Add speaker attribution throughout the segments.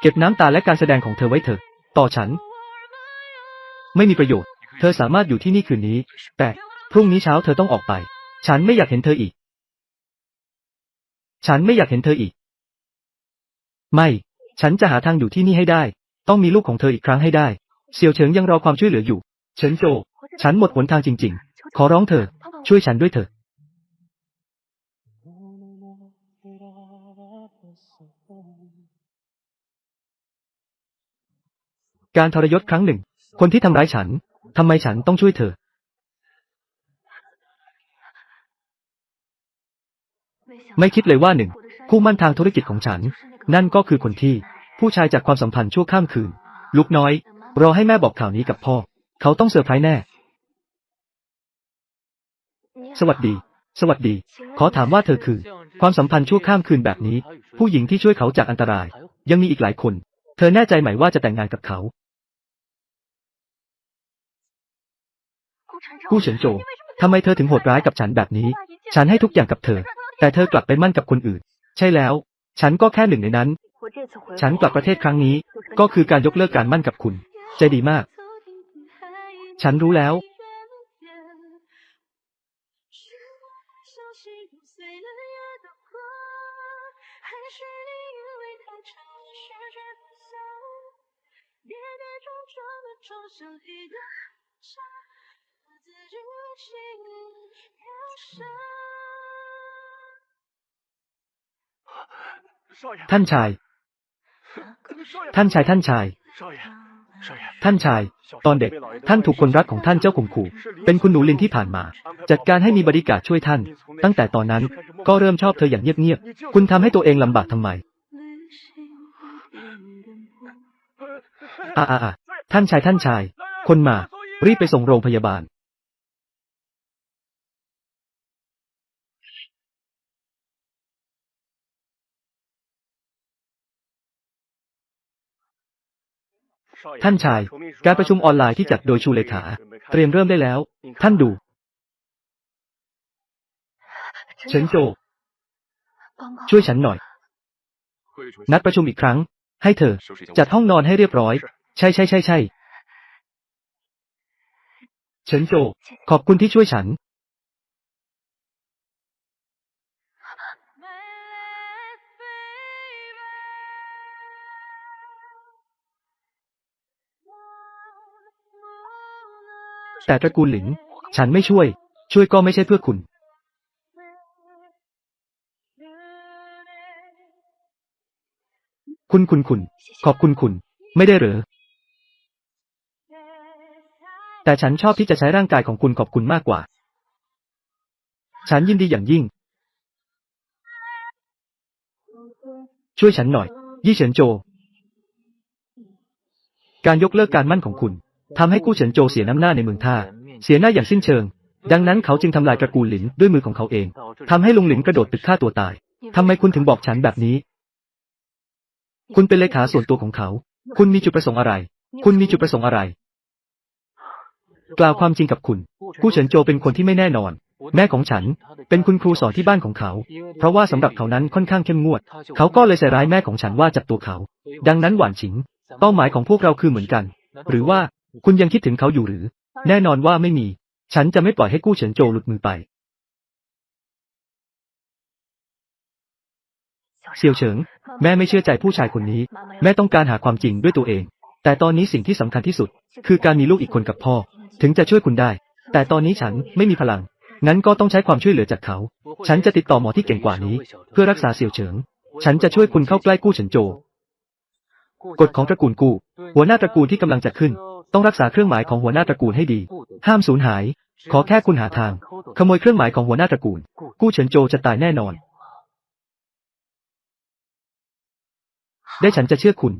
Speaker 1: เก็บน้ำตาและการแสดงของเธอไว้เถอะ ต่อฉัน ไม่มีประโยชน์ เธอสามารถอยู่ที่นี่คืนนี้ แต่พรุ่งนี้เช้าเธอต้องออกไป ฉันไม่อยากเห็นเธออีก ฉันไม่อยากเห็นเธออีก ไม่ ฉันจะหาทางอยู่ที่นี่ให้ได้ ต้องมีลูกของเธออีกครั้งให้ได้เสี่ยวเฉิงยังรอความช่วยเหลืออยู่ เฉินโจ ฉันหมดหนทางจริง ๆ ขอร้องเธอ ช่วยฉันด้วยเถอะ การทรยศครั้งหนึ่ง คนที่ทำร้ายฉัน ทำไมฉันต้องช่วยเธอ ไม่คิดเลยว่าหนึ่ง คู่มั่นทางธุรกิจของฉัน นั่นก็คือคนที่ ผู้ชายจากความสัมพันธ์ชั่วข้ามคืน ลูกน้อย รอให้แม่บอกข่าวนี้กับพ่อ เขาต้องเซอร์ไพรส์แน่ สวัสดี สวัสดี ขอถามว่าเธอคือ ความสัมพันธ์ชั่วข้ามคืนแบบนี้ ผู้หญิงที่ช่วยเขาจากอันตราย ยังมีอีกหลายคน เธอแน่ใจไหมว่าจะแต่งงานกับเขา กู้เฉินโจทำไมเธอถึงโหดร้ายกับฉันแบบนี้ ฉันให้ทุกอย่างกับเธอ แต่เธอกลับไปมั่นกับคนอื่น ใช่แล้ว ฉันก็แค่หนึ่งในนั้น ฉันกลับประเทศครั้งนี้ ก็คือการยกเลิกการมั่นกับคุณ ใจดีมาก ฉันรู้แล้ว ท่านชาย ท่านชายท่านชาย ท่านชาย ตอนเด็ก ท่านถูกคนรักของท่านเจ้าข่มขู่ เป็นคุณหนูลินที่ผ่านมา จัดการให้มีบริการช่วยท่าน ตั้งแต่ตอนนั้น ก็เริ่มชอบเธออย่างเงียบๆ คุณทำให้ตัวเองลำบากทำไมอาอ่าอ่าท่านชายท่านชาย คนมา รีบไปส่งโรงพยาบาล ท่านชาย การประชุมออนไลน์ที่จัดโดยชูเลขา เตรียมเริ่มได้แล้ว ท่านดู เฉินโจ ช่วยฉันหน่อย นัดประชุมอีกครั้ง ให้เธอ จัดห้องนอนให้เรียบร้อย ใช่ใช่ใช่ใช่เฉินโจ ขอบคุณที่ช่วยฉัน แต่ตระกูลหลินฉันไม่ช่วย ช่วยก็ไม่ใช่เพื่อคุณ คุณคุณคุณ ขอบคุณคุณ ไม่ได้เหรอ แต่ฉันชอบที่จะใช้ร่างกายของคุณขอบคุณมากกว่า ฉันยินดีอย่างยิ่ง ช่วยฉันหน่อย ยี่เฉินโจ การยกเลิกการมั่นของคุณ ทำให้กู้เฉินโจเสียน้ำหน้าในเมืองท่า เสียหน้าอย่างสิ้นเชิง ดังนั้นเขาจึงทำลายตระกูลหลินด้วยมือของเขาเองทำให้ลุงหลินกระโดดตึกฆ่าตัวตายทำไมคุณถึงบอกฉันแบบนี้ คุณเป็นเลขาส่วนตัวของเขา คุณมีจุดประสงค์อะไร คุณมีจุดประสงค์อะไร กล่าวความจริงกับคุณ กู้เฉินโจเป็นคนที่ไม่แน่นอน แม่ของฉัน เป็นคุณครูสอนที่บ้านของเขา เพราะว่าสำหรับเขานั้นค่อนข้างเข้มงวด เขาก็เลยใส่ร้ายแม่ของฉันว่าจับตัวเขา ดังนั้นหวานฉิง เป้าหมายของพวกเราคือเหมือนกัน หรือว่า คุณยังคิดถึงเขาอยู่หรือ แน่นอนว่าไม่มี ฉันจะไม่ปล่อยให้กู้เฉินโจหลุดมือไป เซียวเฉิง แม่ไม่เชื่อใจผู้ชายคนนี้ แม่ต้องการหาความจริงด้วยตัวเอง แต่ตอนนี้สิ่งที่สำคัญที่สุด คือการมีลูกอีกคนกับพ่อ ถึงจะช่วยคุณได้ แต่ตอนนี้ฉันไม่มีพลัง งั้นก็ต้องใช้ความช่วยเหลือจากเขา ฉันจะติดต่อหมอที่เก่งกว่านี้ เพื่อรักษาเสี่ยวเฉิง ฉันจะช่วยคุณเข้าใกล้กู้เฉินโจกฎของตระกูลกู้ หัวหน้าตระกูลที่กำลังจะขึ้น ต้องรักษาเครื่องหมายของหัวหน้าตระกูลให้ดี ห้ามสูญหาย ขอแค่คุณหาทาง ขโมยเครื่องหมายของหัวหน้าตระกูล กู้เฉินโจจะตายแน่นอน ได้ฉันจะเชื่อคุณ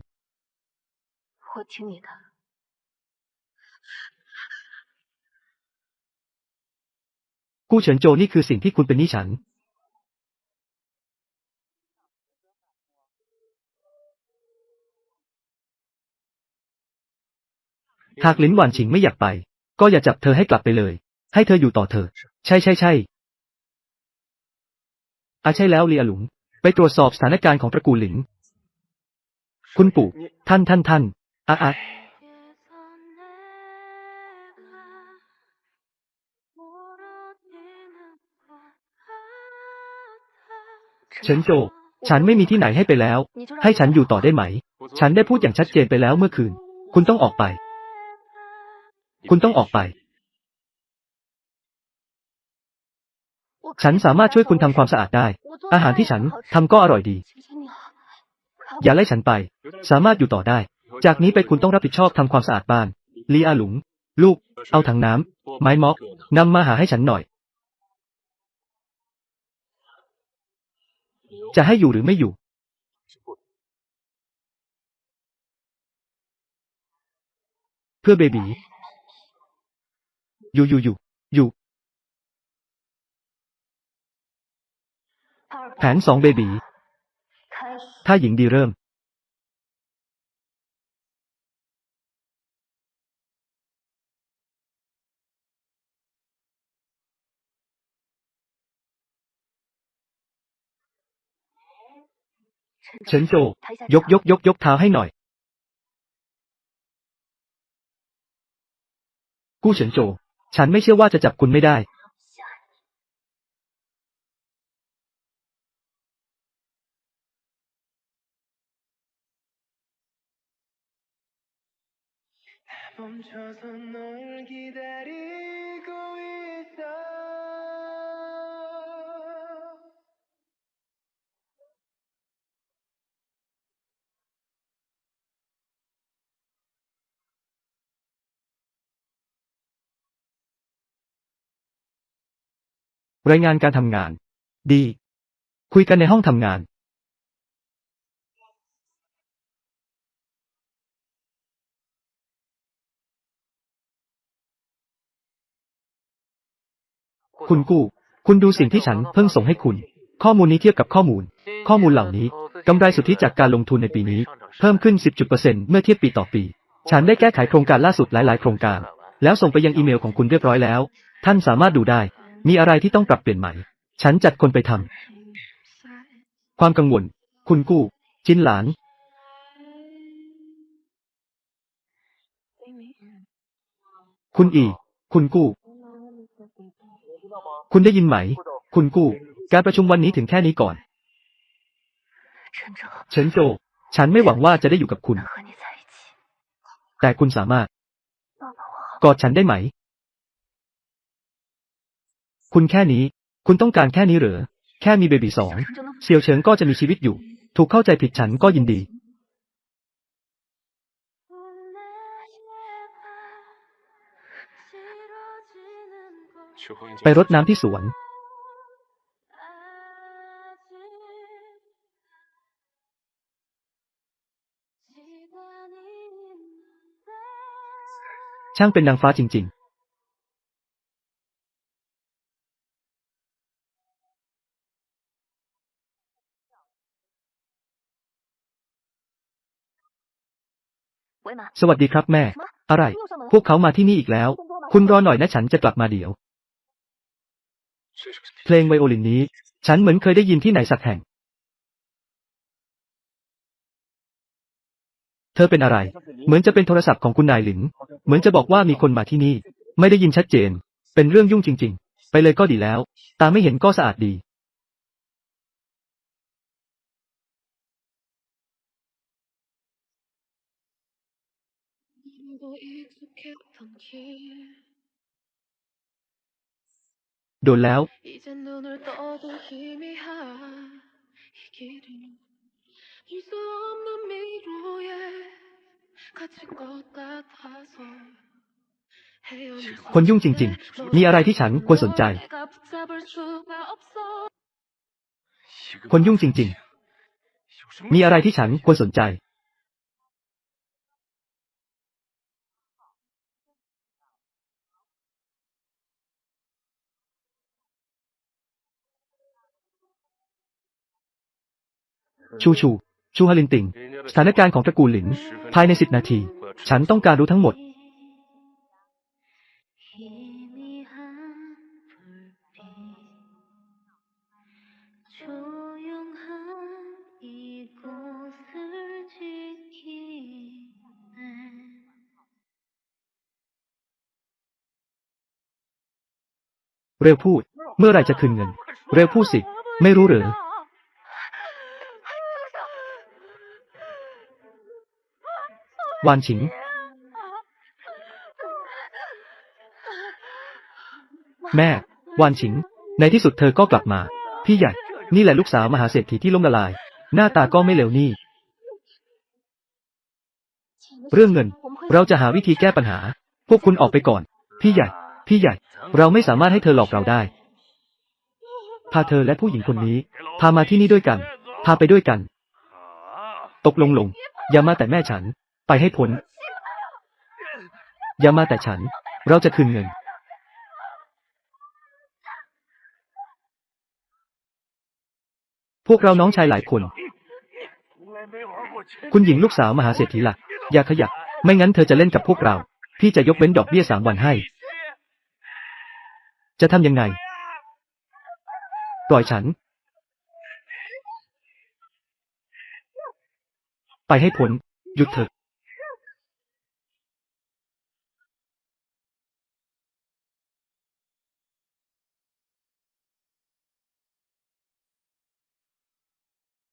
Speaker 1: กู้เฉินโจนี่คือสิ่งที่คุณเป็นนี่ฉัน หากหลินหวานฉิงไม่อยากไป ก็อย่าจับเธอให้กลับไปเลย ให้เธออยู่ต่อเธอใช่ใช่ใช่อาใช่แล้วเลียหลุง ไปตรวจสอบสถานการณ์ของตระกูลหลินคุณปู่ ท่านท่านท่านอะอะเฉินโจ ฉันไม่มีที่ไหนให้ไปแล้ว ให้ฉันอยู่ต่อได้ไหม ฉันได้พูดอย่างชัดเจนไปแล้วเมื่อคืน คุณต้องออกไป คุณต้องออกไป ฉันสามารถช่วยคุณทำความสะอาดได้ อาหารที่ฉันทำก็อร่อยดี อย่าไล่ฉันไป สามารถอยู่ต่อได้ จากนี้ไปคุณต้องรับผิดชอบทำความสะอาดบ้าน ลีอาหลุง ลูก เอาถังน้ำไม้ม็อกนำมาหาให้ฉันหน่อย จะให้อยู่หรือไม่อยู่ เพื่อเบบี อยู่อยู่อยู่อยู่ แผนสองเบบีถ้าหญิงดีเริ่ม เฉินโจ ยกยกยกยกเท้าให้หน่อย กู้เฉินโจ ฉันไม่เชื่อว่าจะจับคุณไม่ได้
Speaker 2: 멈춰서 널 기다리
Speaker 1: รายงานการทำงาน ดี คุยกันในห้องทำงาน คุณกู้ คุณดูสิ่งที่ฉันเพิ่งส่งให้คุณ ข้อมูลนี้เทียบกับข้อมูล ข้อมูลเหล่านี้กำไรสุทธิจากการลงทุนในปีนี้ เพิ่มขึ้น 10.% เมื่อเทียบปีต่อปี ฉันได้แก้ไขโครงการล่าสุดหลาย ๆ โครงการ แล้วส่งไปยังอีเมลของคุณเรียบร้อยแล้ว ท่านสามารถดูได้ มีอะไรที่ต้องปรับเปลี่ยนใหม่ฉันจัดคนไปทำ ความกังวล คุณกู้จินหลาน คุณอี คุณกู้ คุณได้ยินไหม คุณกู้ การประชุมวันนี้ถึงแค่นี้ก่อน เฉินโจ ฉันไม่หวังว่าจะได้อยู่กับคุณ แต่คุณสามารถ กอดฉันได้ไหม คุณแค่นี้ คุณต้องการแค่นี้หรือ แค่มีเบบีสองเซียวเฉิงก็จะมีชีวิตอยู่ ถูกเข้าใจผิดฉันก็ยินดี ไปรดน้ำที่สวน ช่างเป็นนางฟ้าจริง ๆ สวัสดีครับแม่ อะไร พวกเขามาที่นี่อีกแล้ว คุณรอหน่อยนะฉันจะกลับมาเดี๋ยว เพลงไวโอลินนี้ ฉันเหมือนเคยได้ยินที่ไหนสักแห่ง เธอเป็นอะไร เหมือนจะเป็นโทรศัพท์ของคุณนายหลิน เหมือนจะบอกว่ามีคนมาที่นี่ ไม่ได้ยินชัดเจน เป็นเรื่องยุ่งจริง ๆ ไปเลยก็ดีแล้ว ตาไม่เห็นก็สะอาดดี โดนแล้ว คนยุ่งจริง ๆ มีอะไรที่ฉันควรสนใจ คนยุ่งจริง ๆ มีอะไรที่ฉันควรสนใจ ชูชู ชูฮาลินติง สถานการณ์ของตระกูลหลิน ภายในสิบนาที ฉันต้องการรู้ทั้งหมด เร็วพูด เมื่อไรจะคืนเงิน เร็วพูดสิ ไม่รู้หรือ วานฉิง แม่ วานฉิง ในที่สุดเธอก็กลับมา พี่ใหญ่ นี่แหละลูกสาวมหาเศรษฐีที่ล่มละลาย หน้าตาก็ไม่เลวนี่ เรื่องเงิน เราจะหาวิธีแก้ปัญหา พวกคุณออกไปก่อน พี่ใหญ่ พี่ใหญ่ เราไม่สามารถให้เธอหลอกเราได้ พาเธอและผู้หญิงคนนี้ พามาที่นี่ด้วยกัน พาไปด้วยกัน ตกลงลง อย่ามาแต่แม่ฉัน ไปให้พ้น อย่ามาแต่ฉัน เราจะคืนเงิน พวกเราน้องชายหลายคน คุณหญิงลูกสาวมหาเศรษฐีล่ะอย่าขยับ ไม่งั้นเธอจะเล่นกับพวกเรา พี่จะยกเว้นดอกเบี้ยสามวันให้ จะทำยังไง ปล่อยฉัน ไปให้พ้นหยุดเถอะ